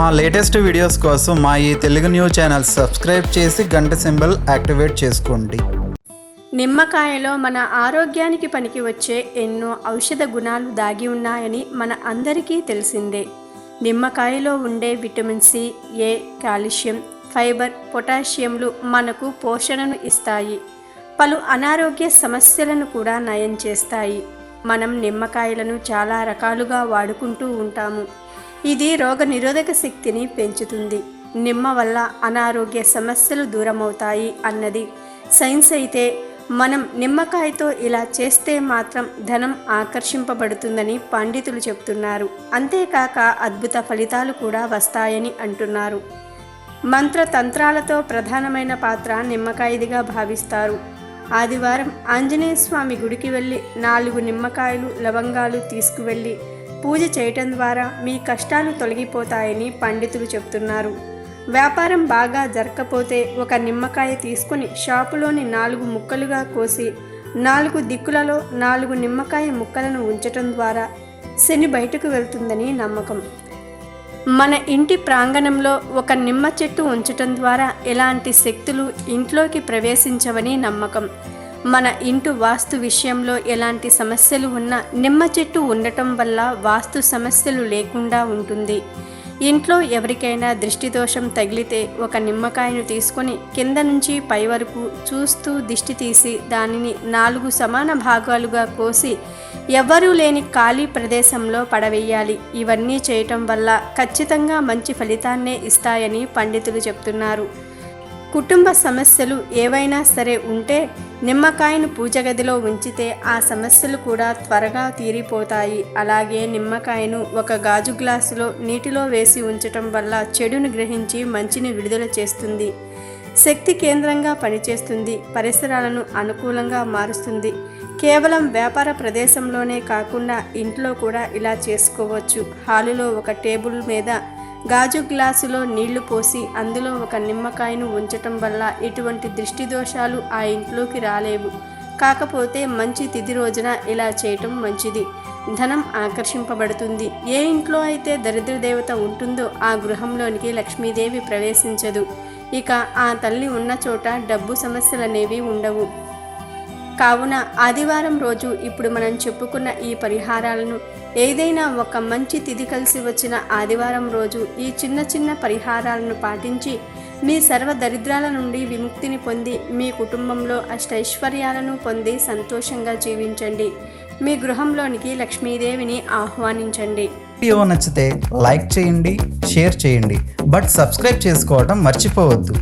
మా latest videos కోసం మా ఈ తెలుగు న్యూస్ ఛానల్ సబ్స్క్రైబ్ చేసి గంట సింబల్ యాక్టివేట్ చేసుకోండి. నిమ్మకాయలో మన ఆరోగ్యానికి పనికి వచ్చే ఎన్నో ఔషధ గుణాలు దాగి ఉన్నాయని మన అందరికీ తెలిసిందే. నిమ్మకాయలో ఉండే vitamin C A calcium fibre పొటాషియంలు మనకు పోషణను ఇస్తాయి. పలు అనారోగ్య సమస్యలను కూడా నయం చేస్తాయి. మనం నిమ్మకాయలను చాలా రకాలుగా వాడుకుంటూ ఉంటాము. ఇది రోగ నిరోధక శక్తిని పెంచుతుంది. నిమ్మ వల్ల అనారోగ్య సమస్యలు దూరమవుతాయి అన్నది. సైన్స్ అయితే మనం నిమ్మకాయతో ఇలా చేస్తే మాత్రం ధనం ఆకర్షింపబడుతుందని పండితులు చెప్తున్నారు. అంతేకాక అద్భుత ఫలితాలు కూడా వస్తాయని అంటున్నారు. మంత్రతంత్రాలతో ప్రధానమైన పాత్ర నిమ్మకాయదిగా భావిస్తారు. ఆదివారం ఆంజనేయ స్వామి గుడికి వెళ్ళి నాలుగు నిమ్మకాయలు లవంగాలు తీసుకువెళ్ళి పూజ చేయటం ద్వారా మీ కష్టాలు తొలగిపోతాయని పండితులు చెప్తున్నారు. వ్యాపారం బాగా జరగకపోతే ఒక నిమ్మకాయ తీసుకుని షాపులోని నాలుగు ముక్కలుగా కోసి నాలుగు దిక్కులలో నాలుగు నిమ్మకాయ ముక్కలను ఉంచటం ద్వారా శని బయటకు వెళ్తుందని నమ్మకం. మన ఇంటి ప్రాంగణంలో ఒక నిమ్మ చెట్టు ఉంచటం ద్వారా ఎలాంటి శక్తులు ఇంట్లోకి ప్రవేశించవని నమ్మకం. మన ఇంటి వాస్తు విషయంలో ఎలాంటి సమస్యలు ఉన్నా నిమ్మ చెట్టు ఉండటం వల్ల వాస్తు సమస్యలు లేకుండా ఉంటుంది. ఇంట్లో ఎవరికైనా దృష్టి దోషం తగిలితే ఒక నిమ్మకాయను తీసుకొని కింద నుంచి పై వరకు చూస్తూ దిష్టి తీసి దానిని నాలుగు సమాన భాగాలుగా కోసి ఎవ్వరూ లేని ఖాళీ ప్రదేశంలో పడవేయాలి. ఇవన్నీ చేయటం వల్ల ఖచ్చితంగా మంచి ఫలితాన్నే ఇస్తాయని పండితులు చెప్తున్నారు. కుటుంబ సమస్యలు ఏవైనా సరే ఉంటే నిమ్మకాయను పూజ గదిలో ఉంచితే ఆ సమస్యలు కూడా త్వరగా తీరిపోతాయి. అలాగే నిమ్మకాయను ఒక గాజు గ్లాసులో నీటిలో వేసి ఉంచటం వల్ల చెడును గ్రహించి మంచిని విడుదల చేస్తుంది. శక్తి కేంద్రంగా పనిచేస్తుంది. పరిసరాలను అనుకూలంగా మారుస్తుంది. కేవలం వ్యాపార ప్రదేశంలోనే కాకుండా ఇంట్లో కూడా ఇలా చేసుకోవచ్చు. హాలులో ఒక టేబుల్ మీద గాజు గ్లాసులో నీళ్ళు పోసి అందులో ఒక నిమ్మకాయను ఉంచటం వల్ల ఎటువంటి దృష్టి దోషాలు ఆ ఇంట్లోకి రాలేవు. కాకపోతే మంచి తిథి రోజున ఇలా చేయటం మంచిది. ధనం ఆకర్షింపబడుతుంది. ఏ ఇంట్లో అయితే దరిద్ర దేవత ఉంటుందో ఆ గృహంలోనికి లక్ష్మీదేవి ప్రవేశించదు. ఇక ఆ తల్లి ఉన్న చోట డబ్బు సమస్యలనేవి ఉండవు. కావున ఆదివారం రోజు ఇప్పుడు మనం చెప్పుకున్న ఈ పరిహారాలను ఏదైనా ఒక మంచి తిథి కలిసి వచ్చిన ఆదివారం రోజు ఈ చిన్న చిన్న పరిహారాలను పాటించి మీ సర్వ దరిద్రాల నుండి విముక్తిని పొంది మీ కుటుంబంలో అష్టైశ్వర్యాలను పొంది సంతోషంగా జీవించండి. మీ గృహంలోనికి లక్ష్మీదేవిని ఆహ్వానించండి. వీడియో నచ్చితే లైక్ చేయండి షేర్ చేయండి. బట్ సబ్స్క్రైబ్ చేసుకోవడం మర్చిపోవద్దు.